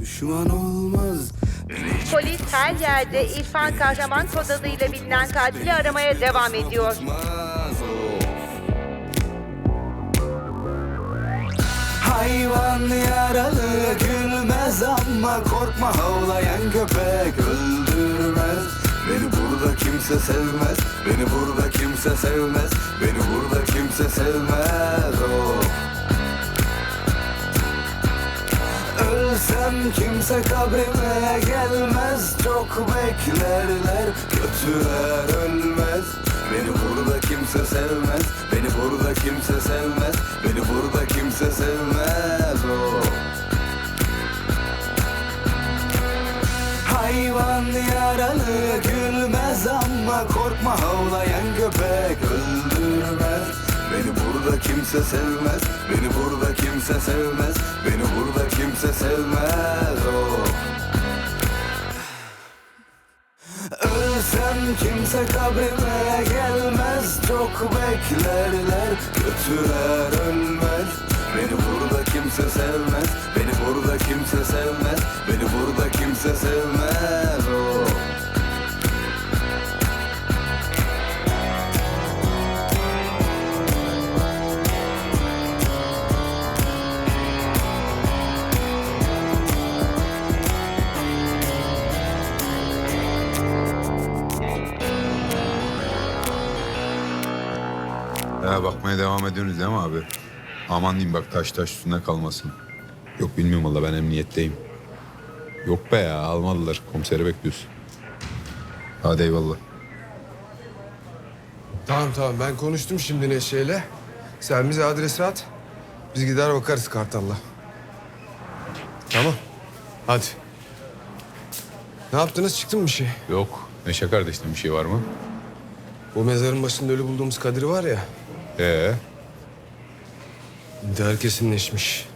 düşman olmaz. Polis her yerde İrfan Kahraman kod adıyla bilinen katili aramaya devam ediyor. Hayvan yaralı gülmez ama korkma havlayan köpek öldürmez. Beni burada kimse sevmez, beni burada kimse sevmez, beni burada kimse sevmez kimse kabrime gelmez. Çok beklerler kötüler ölmez. Beni burada kimse sevmez Beni burada kimse sevmez. Beni burada kimse sevmez o. Hayvan yaralı gülmez ama korkma havlayan köpek öldürmez. Beni burada kimse sevmez, beni burada kimse sevmez. Beni burada kimse sevmez. O Ölsem kimse kabrime gelmez. Çok beklerler, kötüler ölmez. Beni burada kimse sevmez, beni burada kimse sevmez. Beni burada kimse sevmez. O Bakmaya devam ediyorsunuz değil mi abi? Aman diyeyim bak taş taş üstünde kalmasın. Yok bilmiyorum valla ben emniyetteyim. Yok be ya almadılar. Komiseri bekliyoruz. Hadi eyvallah. Tamam tamam ben konuştum şimdi Neşe'yle. Sen bize adresi at. Biz gider bakarız Kartal'la. Tamam. Hadi. Ne yaptınız çıktı mı bir şey? Yok. Neşe kardeşten bir şey var mı? Bu mezarın başında ölü bulduğumuz Kadir var ya. Ee, İntihar kesinleşmiş.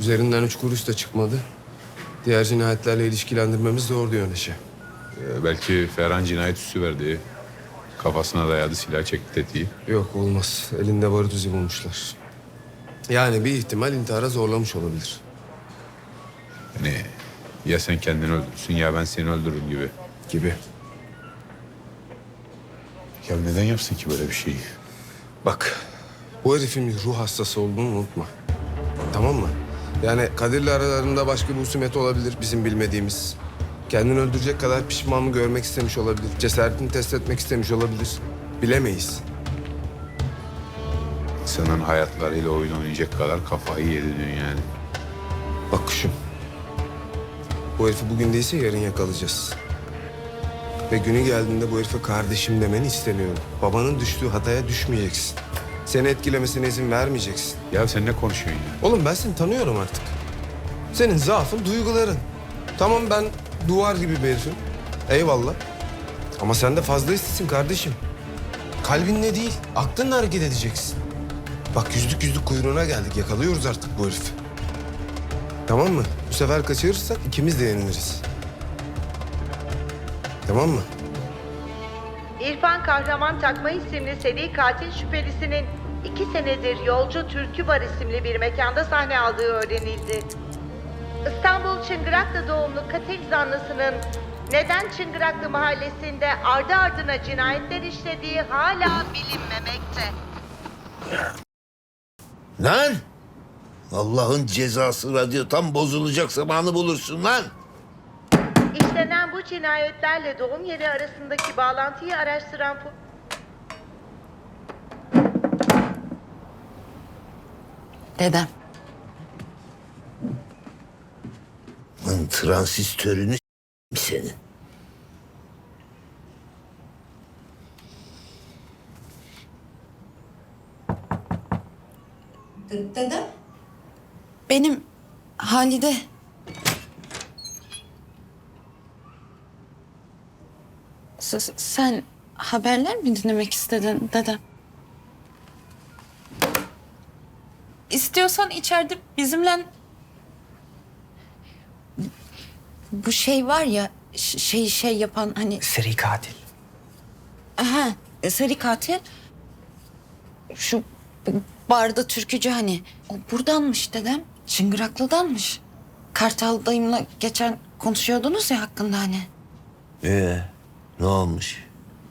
Üzerinden üç kuruş da çıkmadı. Diğer cinayetlerle ilişkilendirmemiz zor diyor Neşe. e, belki Ferhan cinayet üssü verdi. Kafasına dayadı silah çekti tetiği. Yok olmaz. Elinde barut izi bulmuşlar. Yani bir ihtimal intihara zorlamış olabilir. Yani ya sen kendini öldürsün ya ben seni öldürürüm gibi. Gibi. Ya neden yapsın ki böyle bir şeyi? Bak, bu herifin bir ruh hastası olduğunu unutma. Tamam mı? Yani Kadir'le aralarında başka bir husumet olabilir bizim bilmediğimiz. Kendini öldürecek kadar pişmanlığı görmek istemiş olabilir. Cesaretini test etmek istemiş olabilir. Bilemeyiz. İnsanın hayatlarıyla oyun oynayacak kadar kafayı yedi dün yani. Bak kuşum. Bu herifi bugün değilse yarın yakalayacağız. Ve günü geldiğinde bu herife kardeşim demeni istemiyorum. Babanın düştüğü hataya düşmeyeceksin. Seni etkilemesine izin vermeyeceksin. Ya sen ne konuşuyorsun ya? Oğlum ben seni tanıyorum artık. Senin zaafın duyguların. Tamam ben duvar gibi bir herifim. Eyvallah. Ama sen de fazla istesin kardeşim. Kalbinle değil, aklınla hareket edeceksin. Bak yüzlük yüzlük kuyruğuna geldik. Yakalıyoruz artık bu herifi. Tamam mı? Bu sefer kaçırırsak ikimiz de yeniliriz. Tamam mı? İrfan Kahraman Takma isimli seri katil şüphelisinin iki senedir Yolcu Türkü Bar isimli bir mekanda sahne aldığı öğrenildi. İstanbul Çıngıraklı doğumlu katil zanlısının neden Çıngıraklı mahallesinde ardı ardına cinayetler işlediği hala bilinmemekte. Lan! Allah'ın cezası radyo tam bozulacak zamanı bulursun lan. Cinayetlerle doğum yeri arasındaki bağlantıyı araştıran Dedem. Lan transistörünü s- senin. Dedem? Benim Halide. S- sen haberler mi dinlemek istedin dedem? İstiyorsan içeride bizimle... Bu şey var ya, ş- şey şey yapan hani... Seri katil. Aha, e, seri katil. Şu barda türkücü hani. O buradanmış dedem. Çıngıraklı'danmış. Kartal dayımla geçen konuşuyordunuz ya hakkında hani. Ee, ne olmuş?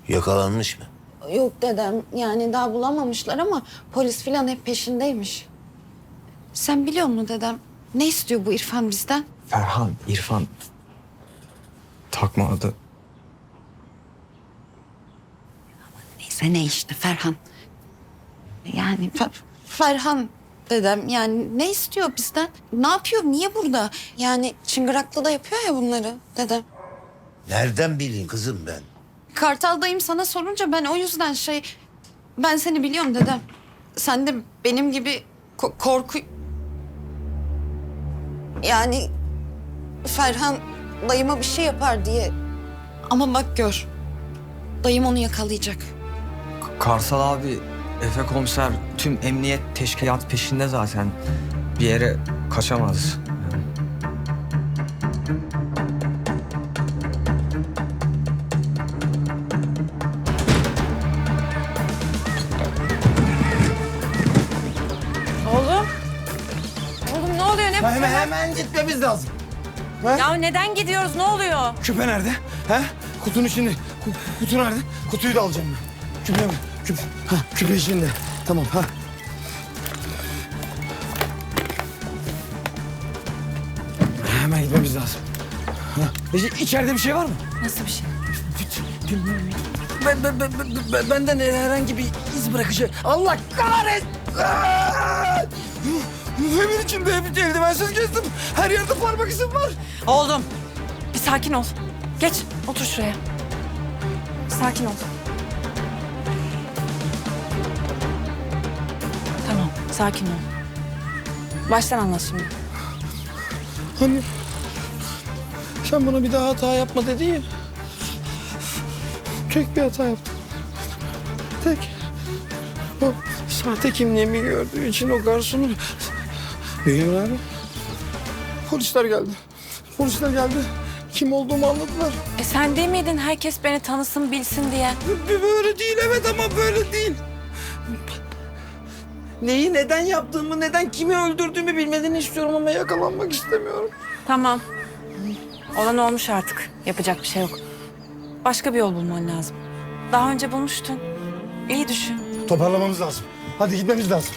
Yakalanmış mı? Yok dedem yani daha bulamamışlar ama polis filan hep peşindeymiş. Sen biliyor musun dedem? Ne istiyor bu İrfan bizden? Ferhan, İrfan takma adı. Neyse ne işte Ferhan. Yani Fer- Ferhan dedem yani ne istiyor bizden? Ne yapıyor? Niye burada? Yani Çıngıraklı da yapıyor ya bunları dedem. Nereden bileyim kızım ben? Kartal dayım sana sorunca ben o yüzden şey... Ben seni biliyorum dedem. Sen de benim gibi ko- korku... Yani Ferhan dayıma bir şey yapar diye. Ama bak gör. Dayım onu yakalayacak. Karsal abi, Efe komiser tüm emniyet teşkilat peşinde zaten. Bir yere kaçamaz. Hemen hemen gitmemiz lazım. Ya neden gidiyoruz ne oluyor? Küpe nerede? He? Kutunun içinde. Ku- kutu nerede? Kutuyu da alacağım ben. Küpe mi? Küpe. Ha, küpe içinde. Tamam ha. Hemen gitmemiz lazım. Ha. İ- İçeride bir şey var mı? Nasıl bir şey? Ben, ben, ben, ben- ben- benden herhangi bir iz bırakıcı. Allah kahretsin! Evin içinde hep eldivensiz gezdim. Her yerde parmak izim var. Oğlum bir sakin ol. Geç otur şuraya. Sakin ol. Tamam sakin ol. Baştan anlat şimdi. Hani sen bana bir daha hata yapma dedin ya. Tek bir hata yaptım. Tek. O sahte kimliğimi gördüğü için o garsonu... Beyim abi. Polisler geldi. Polisler geldi. Kim olduğumu anladılar. E sen değil miydin herkes beni tanısın bilsin diye? Böyle değil evet ama böyle değil. Neyi neden yaptığımı, neden kimi öldürdüğümü bilmediğini istiyorum ama yakalanmak istemiyorum. Tamam. Olan olmuş artık. Yapacak bir şey yok. Başka bir yol bulman lazım. Daha önce bulmuştun. İyi düşün. Toparlamamız lazım. Hadi gitmemiz lazım.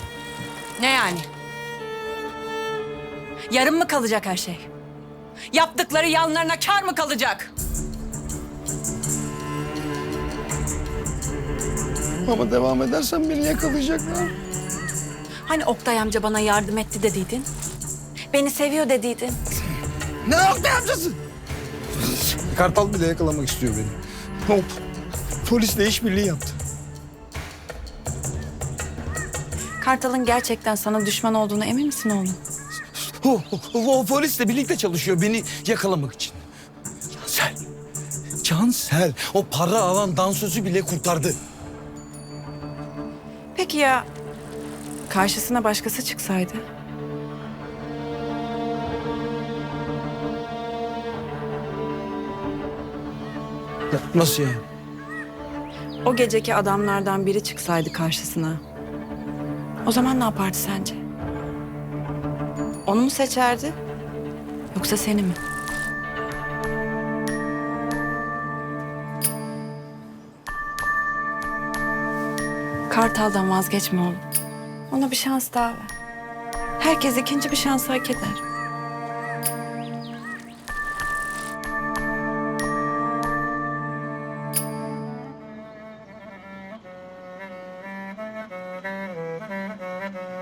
Ne yani? Yarım mı kalacak her şey? Yaptıkları yanlarına kar mı kalacak? Ama devam edersen beni yakalayacaklar. Hani Oktay amca bana yardım etti dediydin? Beni seviyor dediydin. Ne nokta yapacaksın? Kartal bile yakalamak istiyor beni. Hop. Polisle işbirliği yaptı. Kartal'ın gerçekten sana düşman olduğunu emin misin oğlum? O, o, o polisle birlikte çalışıyor beni yakalamak için. Cansel. Cansel. O para alan dansözü bile kurtardı. Peki ya karşısına başkası çıksaydı? Nasıl yani? O geceki adamlardan biri çıksaydı karşısına. O zaman ne yapardı sence? Onu mu seçerdi? Yoksa seni mi? Kartal'dan vazgeçme oğlum. Ona bir şans daha ver. Herkes ikinci bir şans hak eder.